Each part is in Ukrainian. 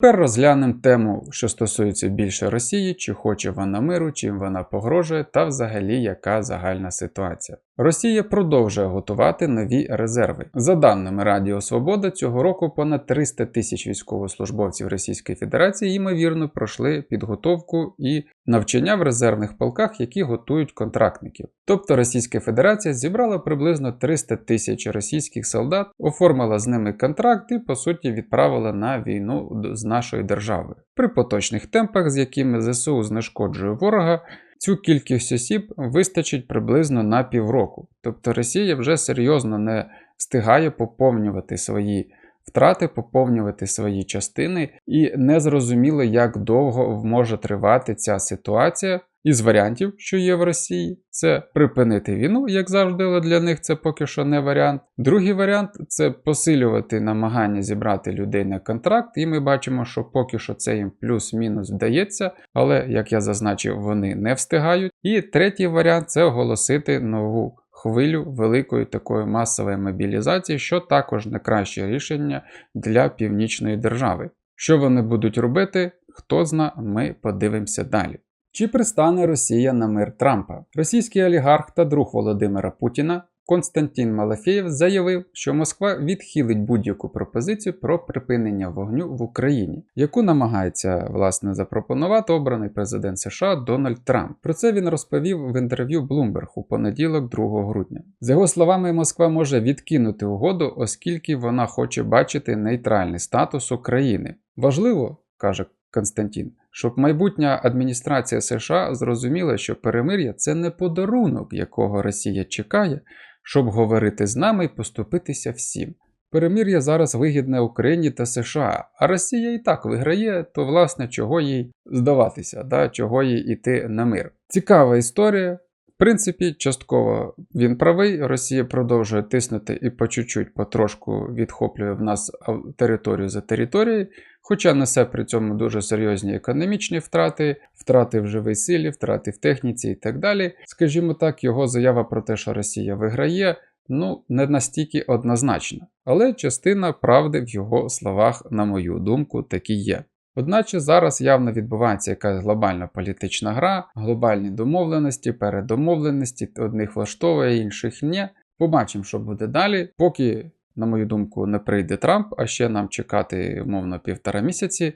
Тепер розглянемо тему, що стосується більше Росії, чи хоче вона миру, чим вона погрожує, та взагалі яка загальна ситуація. Росія продовжує готувати нові резерви. За даними Радіо Свобода, цього року понад 300 тисяч військовослужбовців Російської Федерації ймовірно пройшли підготовку і навчання в резервних полках, які готують контрактників. Тобто Російська Федерація зібрала приблизно 300 тисяч російських солдат, оформила з ними контракт і по суті відправила на війну з нашою державою. При поточних темпах, з якими ЗСУ знешкоджує ворога. Цю кількість осіб вистачить приблизно на півроку. Тобто Росія вже серйозно не встигає поповнювати свої втрати, поповнювати свої частини, і не зрозуміло, як довго може тривати ця ситуація. Із варіантів, що є в Росії, це припинити війну, як завжди, але для них це поки що не варіант. Другий варіант це посилювати намагання зібрати людей на контракт, і ми бачимо, що поки що це їм плюс-мінус вдається, але, як я зазначив, вони не встигають. І третій варіант це оголосити нову хвилю великої такої масової мобілізації, що також не краще рішення для північної держави. Що вони будуть робити, хто зна, ми подивимося далі. Чи пристане Росія на мир Трампа? Російський олігарх та друг Володимира Путіна Константин Малафєєв заявив, що Москва відхилить будь-яку пропозицію про припинення вогню в Україні, яку намагається власне запропонувати обраний президент США Дональд Трамп. Про це він розповів в інтерв'ю Bloomberg у понеділок, 2 грудня. За його словами, Москва може відкинути угоду, оскільки вона хоче бачити нейтральний статус України. Важливо, каже Константин, щоб майбутня адміністрація США зрозуміла, що перемир'я це не подарунок, якого Росія чекає, щоб говорити з нами і поступитися всім. Перемир'я зараз вигідне Україні та США, а Росія і так виграє, то власне чого їй здаватися, да? чого їй іти на мир. Цікава історія. Принципі, частково він правий. Росія продовжує тиснути і по чуть-чуть, потрошку відхоплює в нас територію за територією, хоча несе при цьому дуже серйозні економічні втрати, втрати в живій силі, втрати в техніці і так далі. Скажімо так, його заява про те, що Росія виграє, ну не настільки однозначна. Але частина правди в його словах, на мою думку, таки є. Одначе зараз явно відбувається якась глобальна політична гра, глобальні домовленості, передомовленості, одних влаштовує, інших ні. Побачимо, що буде далі. Поки, на мою думку, не прийде Трамп, а ще нам чекати, умовно, півтора місяці.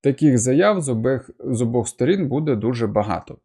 Таких заяв з обох, з обох сторін буде дуже багато.